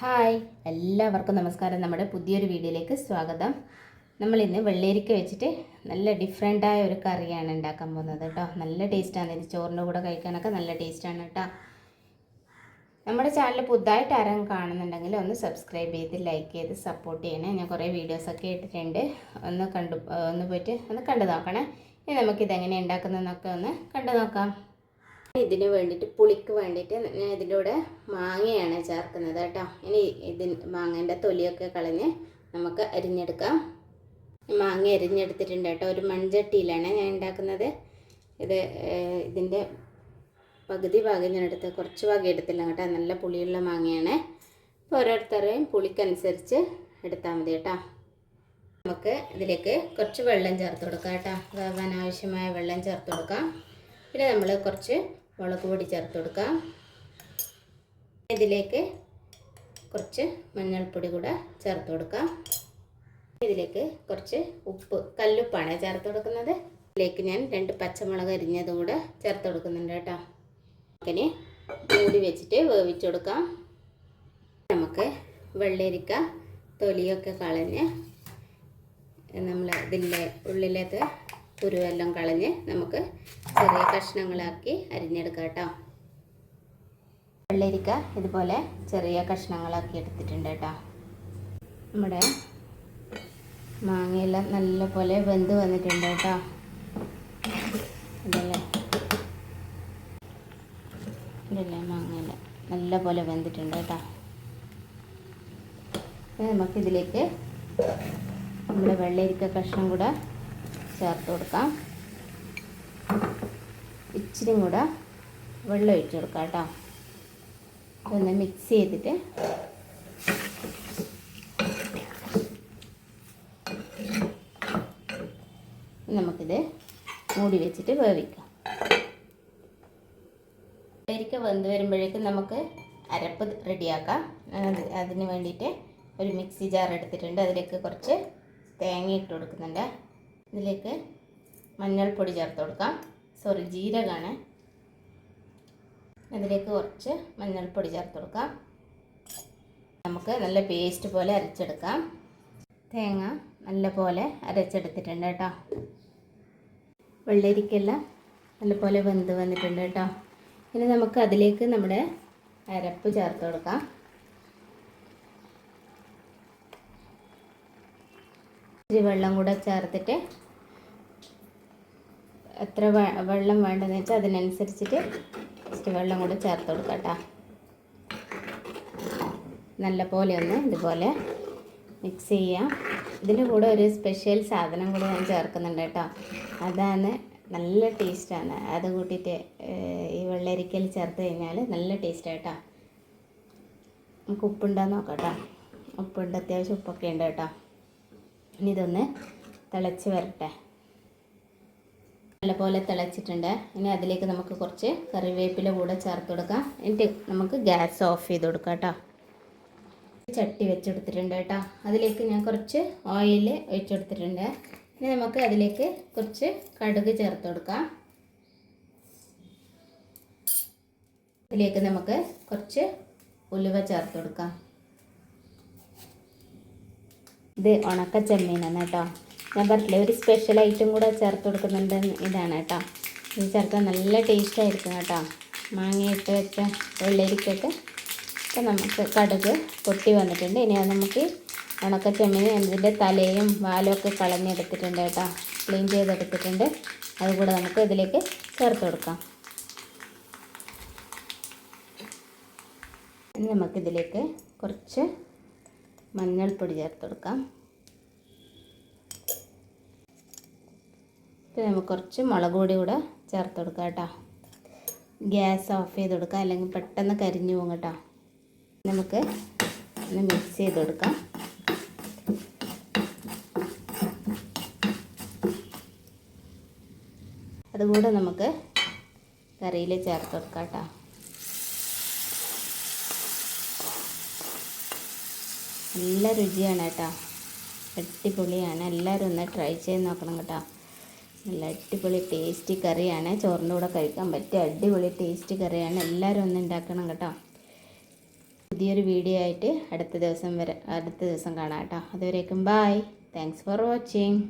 Hi. എല്ലാവർക്കും നമസ്കാരം. നമ്മുടെ പുതിയൊരു വീഡിയോയിലേക്ക് സ്വാഗതം. നമ്മൾ ഇന്ന് വെള്ളരിക്ക വെച്ചിട്ട് നല്ല ഡിഫറെന്റായ ഒരു കറിയാണ് ഉണ്ടാക്കാൻ പോകുന്നത് കേട്ടോ. നല്ല ടേസ്റ്റാണ് ഇത് ചോറിന്റെ കൂടെ കഴിക്കാനൊക്കെ നല്ല ടേസ്റ്റാണ് കേട്ടോ. നമ്മുടെ ചാനൽ പുതുതായിട്ട് ആരും കാണുന്നുണ്ടെങ്കിൽ ഒന്ന് സബ്സ്ക്രൈബ് ചെയ്ത് ലൈക്ക് ചെയ്ത് സപ്പോർട്ട് ചെയ്യണേ. ഞാൻ കുറേ വീഡിയോസൊക്കെ ഇട്ടിട്ടുണ്ട്. ഒന്ന് കണ്ടു ഒന്ന് പോയിട്ട് ഒന്ന് കണ്ടു നോക്കണേ. ഇനി നമുക്കിതെങ്ങനെ ഉണ്ടാക്കുന്നതെന്നൊക്കെ ഒന്ന് കണ്ടു നോക്കാം. ഇതിന് വേണ്ടിയിട്ട് പുളിക്ക് വേണ്ടിയിട്ട് ഞാൻ ഇതിന്റെ കൂടെ മാങ്ങയാണ് ചേർക്കുന്നത് കേട്ടോ. ഇനി ഇതിന് മാങ്ങേന്റെ തൊലിയൊക്കെ കളഞ്ഞ് നമുക്ക് അരിഞ്ഞെടുക്കാം. മാങ്ങ അരിഞ്ഞെടുത്തിട്ടുണ്ട് കേട്ടോ. ഒരു മൺചട്ടിയിലാണ് ഞാൻ ഉണ്ടാക്കുന്നത്. ഇത് ഇതിന്റെ പകുതി ഭാഗം ഞാൻ എടുത്ത് കുറച്ച് ഭാഗം എടുത്തില്ല കേട്ടോ. നല്ല പുളിയുള്ള മാങ്ങയാണ്. അപ്പോൾ ഓരോരുത്തരെയും പുളിക്കനുസരിച്ച് എടുത്താൽ മതി കേട്ടോ. നമുക്ക് ഇതിലേക്ക് കുറച്ച് വെള്ളം ചേർത്ത് കൊടുക്കാം കേട്ടോ. വേവാൻ ആവശ്യമായ വെള്ളം ചേർത്ത് കൊടുക്കാം. പിന്നെ നമ്മൾ കുറച്ച് മുളക് പൊടി ചേർത്ത് കൊടുക്കാം. ഇതിലേക്ക് കുറച്ച് മഞ്ഞൾപ്പൊടി കൂടെ ചേർത്ത് കൊടുക്കാം. ഇതിലേക്ക് കുറച്ച് ഉപ്പ് കല്ലുപ്പാണ് ചേർത്ത് കൊടുക്കുന്നത്. ഇതിലേക്ക് ഞാൻ രണ്ട് പച്ചമുളക് അരിഞ്ഞതും കൂടെ ചേർത്ത് കൊടുക്കുന്നുണ്ട് കേട്ടോ. അങ്ങനെ മൂടി വെച്ചിട്ട് വേവിച്ചു കൊടുക്കാം. നമുക്ക് വെള്ളരിക്ക തൊലിയൊക്കെ കളഞ്ഞ് നമ്മൾ ഇതിന്റെ ഉള്ളിലത്തെ കുരുവെല്ലാം കളഞ്ഞ് നമുക്ക് ചെറിയ കഷ്ണങ്ങളാക്കി അരിഞ്ഞെടുക്കാം കേട്ടോ. വെള്ളരിക്ക ഇതുപോലെ ചെറിയ കഷ്ണങ്ങളാക്കി എടുത്തിട്ടുണ്ട് കേട്ടോ. നമ്മുടെ മാങ്ങയെല്ലാം നല്ല പോലെ വെന്ത് വന്നിട്ടുണ്ട് കേട്ടോ. ഇതല്ലേ? ഇതല്ലേ നല്ല പോലെ വെന്തിട്ടുണ്ട് കേട്ടോ. നമുക്കിതിലേക്ക് നമ്മുടെ വെള്ളരിക്ക കഷ്ണം കൂടെ ചേർത്ത് കൊടുക്കാം. ഇച്ചിരി കൂടെ വെള്ളം ഒഴിച്ചു കൊടുക്കാം കേട്ടോ. ഇതൊന്ന് മിക്സ് ചെയ്തിട്ട് നമുക്കിത് മൂടി വെച്ചിട്ട് വേവിക്കാം. അരിക്ക വെന്ത് വരുമ്പോഴേക്കും നമുക്ക് അരപ്പ് റെഡിയാക്കാം. അത് അതിന് വേണ്ടിയിട്ട് ഒരു മിക്സി ജാർ എടുത്തിട്ടുണ്ട്. അതിലേക്ക് കുറച്ച് തേങ്ങ ഇട്ട് കൊടുക്കുന്നുണ്ട്. ഇതിലേക്ക് മഞ്ഞൾപ്പൊടി ചേർത്ത് കൊടുക്കാം. സോറി ജീരകമാണ് അതിലേക്ക് കുറച്ച് മഞ്ഞൾപ്പൊടി ചേർത്ത് കൊടുക്കാം. നമുക്ക് നല്ല പേസ്റ്റ് പോലെ അരച്ചെടുക്കാം. തേങ്ങ നല്ല പോലെ അരച്ചെടുത്തിട്ടുണ്ട് കേട്ടോ. വെള്ളരിക്കെല്ലാം നല്ലപോലെ വെന്ത് വന്നിട്ടുണ്ട് കേട്ടോ. ഇനി നമുക്ക് അതിലേക്ക് നമ്മുടെ അരപ്പ് ചേർത്ത് കൊടുക്കാം. ഇച്ചിരി വെള്ളം കൂടെ ചേർത്തിട്ട് എത്ര വെള്ളം വേണ്ടതെന്ന് വെച്ചാൽ അതിനനുസരിച്ചിട്ട് ഇച്ചിരി വെള്ളം കൂടെ ചേർത്ത് കൊടുക്കാം നല്ല പോലെ ഒന്ന് ഇതുപോലെ മിക്സ് ചെയ്യാം. ഇതിന്റെ കൂടെ ഒരു സ്പെഷ്യൽ സാധനം കൂടെ ഞാൻ ചേർക്കുന്നുണ്ട് കേട്ടോ. അതാണ് നല്ല ടേസ്റ്റാണ് അത് കൂട്ടിയിട്ട് ഈ വെള്ളരിക്കൽ ചേർത്ത് കഴിഞ്ഞാൽ നല്ല ടേസ്റ്റ് കേട്ടോ. നമുക്ക് ഉപ്പുണ്ടോ നോക്കാം കേട്ടോ. ഉപ്പുണ്ട് അത്യാവശ്യം ഉപ്പൊക്കെ ഉണ്ട് കേട്ടോ. ഇനി ഇതൊന്ന് തിളച്ച് വരട്ടെ. നല്ലപോലെ തിളച്ചിട്ടുണ്ട്. ഇനി അതിലേക്ക് നമുക്ക് കുറച്ച് കറിവേപ്പില കൂടെ ചേർത്ത് കൊടുക്കാം. എന്നിട്ട് നമുക്ക് ഗ്യാസ് ഓഫ് ചെയ്ത് കൊടുക്കാം കേട്ടോ. ചട്ടി വെച്ചെടുത്തിട്ടുണ്ട് കേട്ടോ. അതിലേക്ക് ഞാൻ കുറച്ച് ഓയിൽ ഒഴിച്ചെടുത്തിട്ടുണ്ട്. ഇനി നമുക്ക് അതിലേക്ക് കുറച്ച് കടുക് ചേർത്ത് കൊടുക്കാം. അതിലേക്ക് നമുക്ക് കുറച്ച് ഉലുവ ചേർത്ത് കൊടുക്കാം. ഇത് ഉണക്ക ചെമ്മീനാണ് കേട്ടോ. ഞാൻ പറഞ്ഞില്ലേ ഒരു സ്പെഷ്യൽ ഐറ്റം കൂടെ ചേർത്ത് കൊടുക്കുന്നുണ്ട് ഇതാണ് കേട്ടോ. ഇത് ചേർത്താൽ നല്ല ടേസ്റ്റ് ആയിരിക്കും കേട്ടോ. മാങ്ങയിട്ട് വെച്ച വെള്ളരിക്കൊക്കെ ഇപ്പം നമുക്ക് കടുക് പൊട്ടി വന്നിട്ടുണ്ട്. ഇനി അത് നമുക്ക് ഉണക്ക ചെമ്മീൻ ഇതിന്റെ തലയും വാലും ഒക്കെ കളഞ്ഞെടുത്തിട്ടുണ്ട് കേട്ടോ. ക്ലീൻ ചെയ്തെടുത്തിട്ടുണ്ട്. അതുകൂടെ നമുക്ക് ഇതിലേക്ക് ചേർത്ത് കൊടുക്കാം. ഇനി നമുക്കിതിലേക്ക് കുറച്ച് മഞ്ഞൾപ്പൊടി ചേർത്ത് കൊടുക്കാം പിന്നെ നമുക്ക് കുറച്ച് മുളക് പൊടി കൂടെ ചേർത്ത് കൊടുക്കാം കേട്ടോ. ഗ്യാസ് ഓഫ് ചെയ്ത് കൊടുക്കാം അല്ലെങ്കിൽ പെട്ടെന്ന് കരിഞ്ഞു പോകും കേട്ടോ. നമുക്ക് ഒന്ന് മിക്സ് ചെയ്ത് കൊടുക്കാം അതുകൂടെ നമുക്ക് കറിയിൽ ചേർത്ത് കൊടുക്കാം കേട്ടോ. നല്ല രുചിയാണ് കേട്ടോ. അടിപൊളിയാണ്. എല്ലാവരും ഒന്ന് ട്രൈ ചെയ്ത് നോക്കണം കേട്ടോ. നല്ല അടിപൊളി ടേസ്റ്റി കറിയാണ്. ചോറിന്റെ കൂടെ കഴിക്കാൻ പറ്റിയ അടിപൊളി ടേസ്റ്റി കറിയാണ്. എല്ലാവരും ഒന്ന് ഉണ്ടാക്കണം കേട്ടോ. പുതിയൊരു വീഡിയോ ആയിട്ട് അടുത്ത ദിവസം വരെ അടുത്ത ദിവസം കാണാം കേട്ടോ. അതുവരേക്കും ബായ് താങ്ക്സ് ഫോർ വാച്ചിങ്